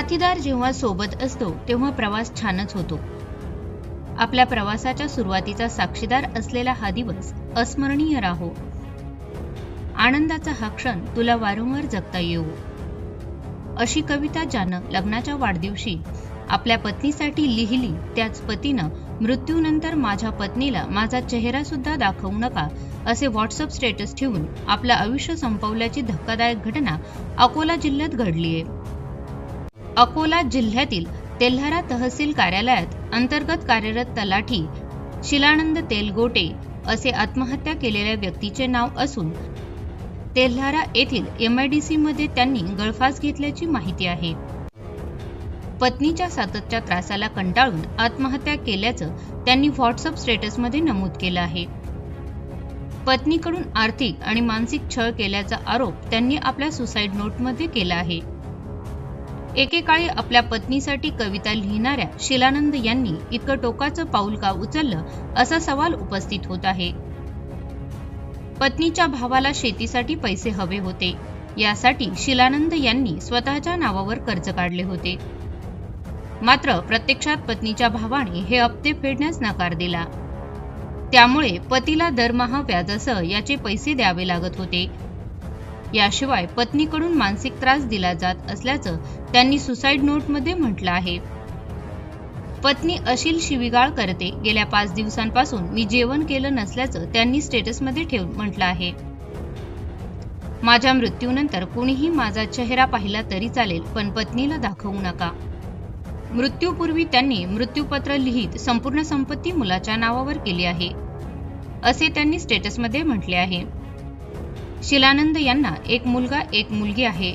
साथीदार जेव्हा सोबत असतो तेव्हा प्रवास छानच होतो. आपल्या प्रवासाच्या सुरुवातीचा साक्षीदार असलेला हा दिवस अस्मरणीय राहो. आनंदाचा हा क्षण तुला वारंवार जगता येऊ. अशी कविता ज्यानं लग्नाच्या वाढदिवशी आपल्या पत्नीसाठी लिहिली त्याच पतीनं मृत्यूनंतर माझ्या पत्नीला माझा चेहरा सुद्धा दाखवू नका असे व्हॉट्सअप स्टेटस ठेवून आपलं आयुष्य संपवल्याची धक्कादायक घटना अकोला जिल्ह्यात घडलीय. अकोला जिल्ह्यातील तेल्हारा तहसील कार्यालयात अंतर्गत कार्यरत तलाठी शिलानंद तेलगोटे असे आत्महत्या केलेल्या व्यक्तीचे नाव असून तेल्हारा येथील एमआयडीसी मध्ये त्यांनी गळफास घेतल्याची माहिती आहे. पत्नीच्या साततच्या त्रासाला कंटाळून आत्महत्या केल्याचं त्यांनी व्हॉट्सअप स्टेटसमध्ये नमूद केलं आहे. पत्नीकडून आर्थिक आणि मानसिक छळ केल्याचा आरोप त्यांनी आपल्या सुसाईड नोटमध्ये केला आहे. एकेकाळी आपल्या पत्नीसाठी कविता लिहिणाऱ्या शिलानंद यांनी इतकं टोकाचं पाऊल का उचललं असा सवाल उपस्थित होत आहे. पत्नीच्या भावाला शेतीसाठी पैसे हवे होते. यासाठी शिलानंद यांनी स्वतःच्या नावावर कर्ज काढले होते. मात्र प्रत्यक्षात पत्नीच्या भावाने हे हप्ते फेडण्यास नकार दिला. त्यामुळे पतीला दरमहा व्याजासह याचे पैसे द्यावे लागत होते. याशिवाय पत्नीकडून मानसिक त्रास दिला जात असल्याचं त्यांनी सुसाईड नोटमध्ये म्हटलं आहे. पत्नी अशील शिवीगाळ करते. गेल्या पाच दिवसांपासून मी जेवण केलं नसल्याचं त्यांनी स्टेटसमध्ये ठेव म्हटलं आहे. माझ्या मृत्यूनंतर कुणीही माझा चेहरा पाहिला तरी चालेल पण पत्नीला दाखवू नका. मृत्यूपूर्वी त्यांनी मृत्यूपत्र लिहित संपूर्ण संपत्ती मुलाच्या नावावर केली आहे असे त्यांनी स्टेटसमध्ये म्हटले आहे. शिलानंद यांना एक मुलगा एक मुलगी आहे.